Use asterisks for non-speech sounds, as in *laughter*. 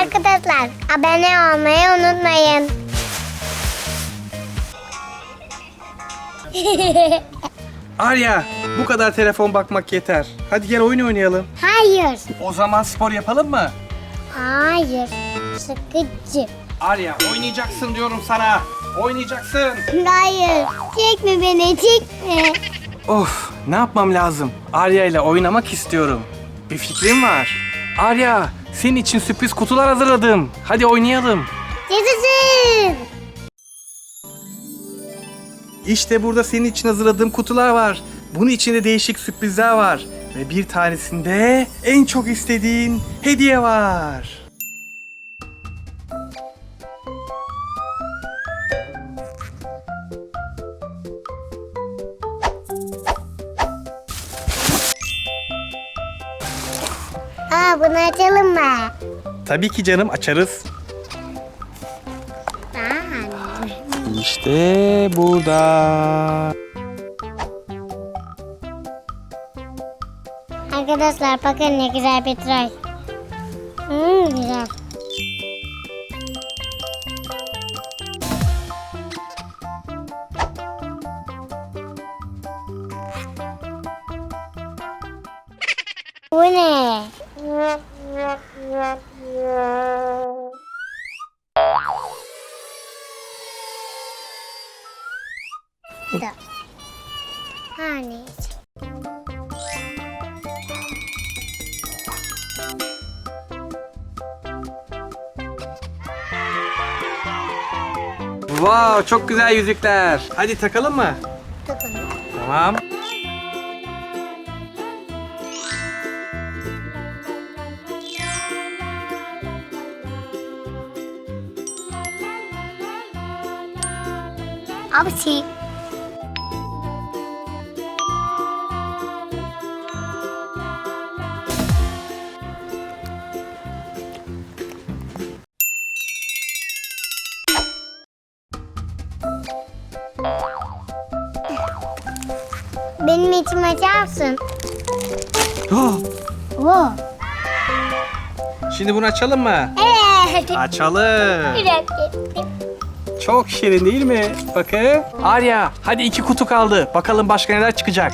Arkadaşlar abone olmayı unutmayın. *laughs* Arya bu kadar telefon bakmak yeter. Hadi gel oyun oynayalım. Hayır. O zaman spor yapalım mı? Hayır. Sıkıcı. Arya oynayacaksın diyorum sana. Oynayacaksın. Hayır. Çekme beni çekme. Of ne yapmam lazım? Arya ile oynamak istiyorum. Bir fikrim var. Arya senin için sürpriz kutular hazırladım. Hadi oynayalım. Yaşasın. İşte burada senin için hazırladığım kutular var. Bunun içinde değişik sürprizler var. Ve bir tanesinde en çok istediğin hediye var. Aa bunu açalım mı? Tabii ki canım açarız. Aa, İşte burada. Arkadaşlar bakın ne güzel petrol. Hmm, güzel. Bu ne? Da. Hani? Wow çok güzel yüzükler. Hadi takalım mı? Tutun. Tamam. Abisi. Benim içim açar mısın? Oh, Wow. Şimdi bunu açalım mı? Evet. Açalım. Biraz gittim. Çok şirin değil mi? Bakın. Arya hadi iki kutu kaldı. Bakalım başka neler çıkacak.